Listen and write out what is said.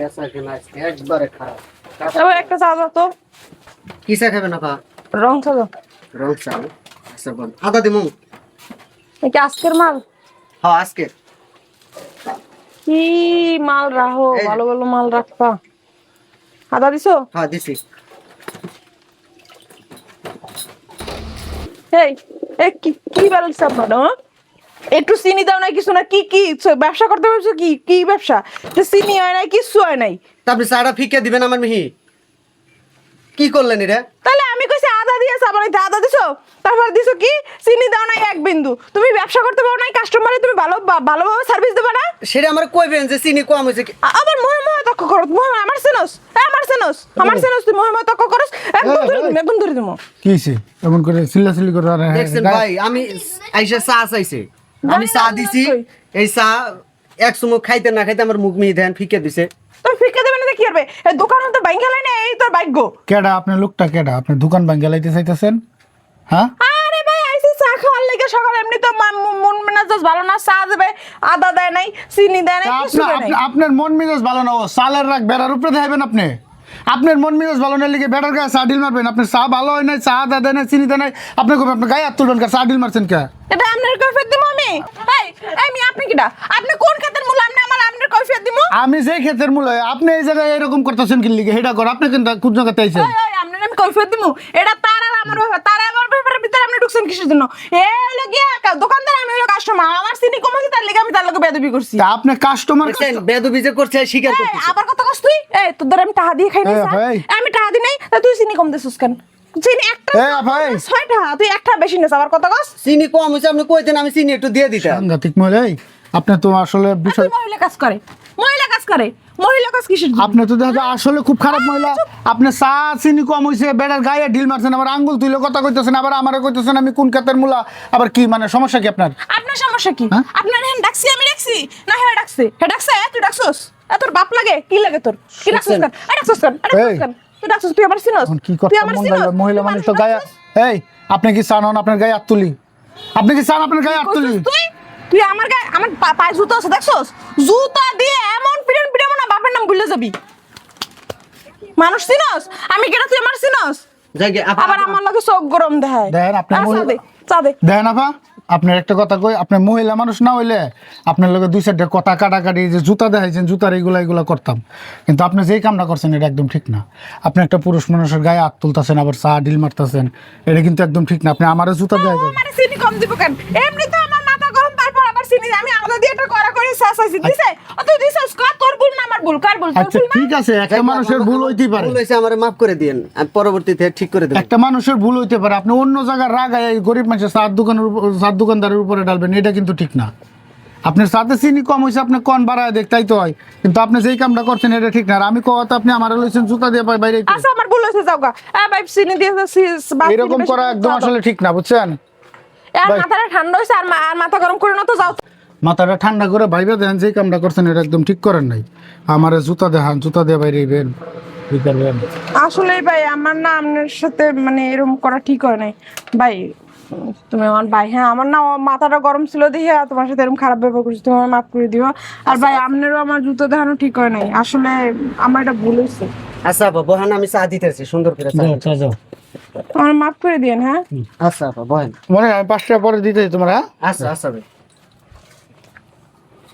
বেচা কেনা আজকে একবারে খারাপ এবার একটা চা দাও তো। কি চা খাবে না রং চা দাও। রং চা। আচ্ছা বল। আদা দিমু। কি আজকের মাল? হ্যাঁ আজকে কি মাল রাখো ভালো ভালো মাল রাখবা। আদা দিছো? হ্যাঁ দিছি। এই কি কি ব্যালেন্স আপনার? একটু চিনি দাও না কিছু না কি কি ব্যবসা করতে পারছ কি কি ব্যবসা? যে চিনি হয় নাই কিছু হয় নাই। তারপরে চাটা ফিকে দিবেন আমার মিহি। কি করলেন এটা তাহলে আমি কইছি আদা দিয়ে চা বানাইতে আদা দিছো? তারপর দিছো কি? চিনি দাও নাই এক বিন্দু। তুমি ব্যবসা করতে পারো নাই কাস্টমারে তুমি ভালো ভালোভাবে সার্ভিস দেবে না? সেটা আমার কইবেন যে চিনি কম হয়েছে কি আবার মহে মহে তক্ক করো মহে আমার সেনস এ, আমার সেনস আমার সেনস তুই মহে মহে তক্ক করস একদম ধরে দিমু একদম ধরে দিমু। কি হয়েছে এমন করে চিল্লাচিল্লি করে আর- দেখছেন ভাই আমি আইসা চা চাইছে। আমি চা দিছি। এই চা এক সময় খাইতে না খাইতে আমার মুখ মিহি দেন ফিকে দিছে। তুমি ফিকে দেবে না কি করবে? এই দোকান তো বাইঙ্গা লাইনে এই তোর ভাগ্য। কেডা আপনার লোকটা কেডা? আপনি দোকান ভাঙ্গে লাইতে চাইতেছেন? হ্যাঁ? আরে ভাই আইসি চা খাওয়ার লেগে সকালে এমনি তো মন- মেজাজ ভালো না চা দেবে আদা দেয় নাই চিনি দেয় নাই আপনার দেয় নাই। আপনি- আপনার মন মেজাজ ভালো না ও সালের রাখ বেড়ার উপরে দেখাবেন আপনি? আপনার মন মেজাজ ভালো না লিগে ব্যাটার গায়ে চা ডিল মারবেন। আপনার চা ভালো হয় নাই চা দা দেয় নাই চিনি দেয় নাই আপনি কবে আপনার গায়ে হাত তুলবেন চা ডিল মারছেন কে? এটা আপনার কৈফিয়ত দিমু আমি? এই আমি আপনি কিটা আপনি কোন খাতের মূল? আপনি আমার আপনার কৈফিয়ত দিমু আমি যে ক্ষেতের মূল হয়, আপনি এই জায়গায় এরকম করতেছেন কি লিগে? হেডা কর আপনি কিন্তু কোন জায়গাতে আইছেন? এই, আপনার আমি কৈফিয়ত দিমু এটা তার আর আমার তার ঢুকছেন কিসের জন্য? এ হলো গিয়া দোকানদার আমি হলো কাস্টমার আমার চিনি কমাছি তার লেগে আমি তার লগে বেদবি করছি। তা আপনি কাস্টমার দেখছেন বেদবি যে করছে স্বীকার এই, করতেছে। আবার কথা কস তুই? এই তোর দ্বারা আমি টাকা দিয়ে খাই এই, আমি টাকা দিই নাই তা তুই চিনি কম দিছিস কেন? চিনি একটা ভাই। ছয়টা তুই একটা বেশি নেস আবার কথা কস? চিনি কম হয়েছে আপনি কইতেন আমি চিনি একটু দিয়ে দিতাম। সাংঘাতিক মহিলা আপনি তো আসলে বিষয় মহিলা কাজ করে। মহিলা কাজ করে। মহিলা কাজ কিসের আপনি তো দেখা আসলে খুব খারাপ মহিলা। আপনি চা চিনি কম হয়েছে বেড়ার গায়ে ঢিল মারছেন আবার আঙ্গুল তুইলে কথা কইতেছেন আবার আমারে কইতেছেন আমি কোন কাতের মূলা আবার কি মানে সমস্যা কি আপনার? আপনার সমস্যা কি? হ্যাঁ? আপনার হ্যাঁ ডাকছি আমি ডাকছি। না হ্যাঁ ডাকছে। হ্যাঁ ডাকছে তুই ডাকছস? তোর বাপ লাগে? কি লাগে তোর? কি ডাকছস কেন? এ ডাকছস কেন? এ ডাকছস কেন? তুই ডাকছস তুই আমার চিনস? কি করতে মহিলা মানুষ তো গায়ে এই আপনি কি চান? হন আপনার গায়ে হাত তুলি। আপনি কি চান? আপনার গায়ে হাত তুলি। তুই? তুই আমার গায়ে আমার পায়ে জুতো আছে দেখছস? জুতা দিয়ে মানুষ চিনস? আমি কেন তুই আমার চিনস? আবার আমার লগে চোখ গরম দেখায়। দেখেন, আপনার চা চা দে দেখেন আপা আপনার একটা কথা কই আপনি মহিলা মানুষ না হইলে আপনার লগে দুই চারটে কথা কাটাকাটি যে জুতা দেখাইছেন জুতার এইগুলা এগুলা করতাম। কিন্তু আপনি যেই কামটা করছেন এটা একদম ঠিক না। আপনি একটা পুরুষ মানুষের গায়ে হাত তুলতেছেন আবার চা ডিল মারতেছেন এটা কিন্তু একদম ঠিক না। আপনি আমারও জুতা দেয় মানে চিনি কম দিব কেন? এমনি তো আমার মাথা গরম তারপর আবার চিনি আমি আলাদা দিয়ে একটা করা করে শেষ হয়েছি দিছে? ও তুই তোর ভুল কার ভুল? আচ্ছা ঠিক আছে একটা মানুষের ভুল হইতেই পারে। ভুল হয়েছে আমার মাফ করে দিয়েন আমি পরবর্তীতে ঠিক করে দেবো। একটা মানুষের ভুল হইতে পারে আপনি অন্য জায়গায় রাগায় এই গরিব মানুষের সাত দোকানের উপর সাত দোকানদারের উপরে ডালবেন এটা কিন্তু ঠিক না। আপনার সাথে চিনি কম হয়েছে আপনি কন বাড়ায় দেখ তাই তো হয়। কিন্তু আপনি যেই কামটা করছেন এটা ঠিক না। আর আমি কথা আপনি আমার লইছেন জুতা দিয়ে পাই বাইরে আচ্ছা আমার ভুল হয়েছে যাও গা। এ ভাই চিনি দিয়ে এরকম করা একদম আসলে ঠিক না বুঝছেন? আর মাথাটা ঠান্ডা হয়েছে আর মাথা গরম করে না তো যাও মাথাটা ঠান্ডা করে ভাইবে দেন যেই কামটা করছেন এটা একদম ঠিক করেন নাই। আমার জুতা দেখান জুতা দিয়ে বাইরে বেন আসলে ভাই আমার না আপনার সাথে মানে এরকম করা ঠিক হয় নাই। ভাই তুমি আমার ভাই হ্যাঁ আমার না মাথাটা গরম ছিল দেখে তোমার সাথে এরকম খারাপ ব্যবহার করছি তুমি আমার মাফ করে দিও। আর ভাই আপনারও আমার জুতো দেখানো ঠিক হয় নাই। আসলে আমার এটা ভুল হয়েছে। আচ্ছা আপা বহান আমি চা দিতেছি সুন্দর করে চা দিতেছি। আমার মাফ করে দিন হ্যাঁ? আচ্ছা আপা বহেন। মনে আমি পাঁচটা পরে দিতে তোমার হ্যাঁ? আচ্ছা আচ্ছা ভাই।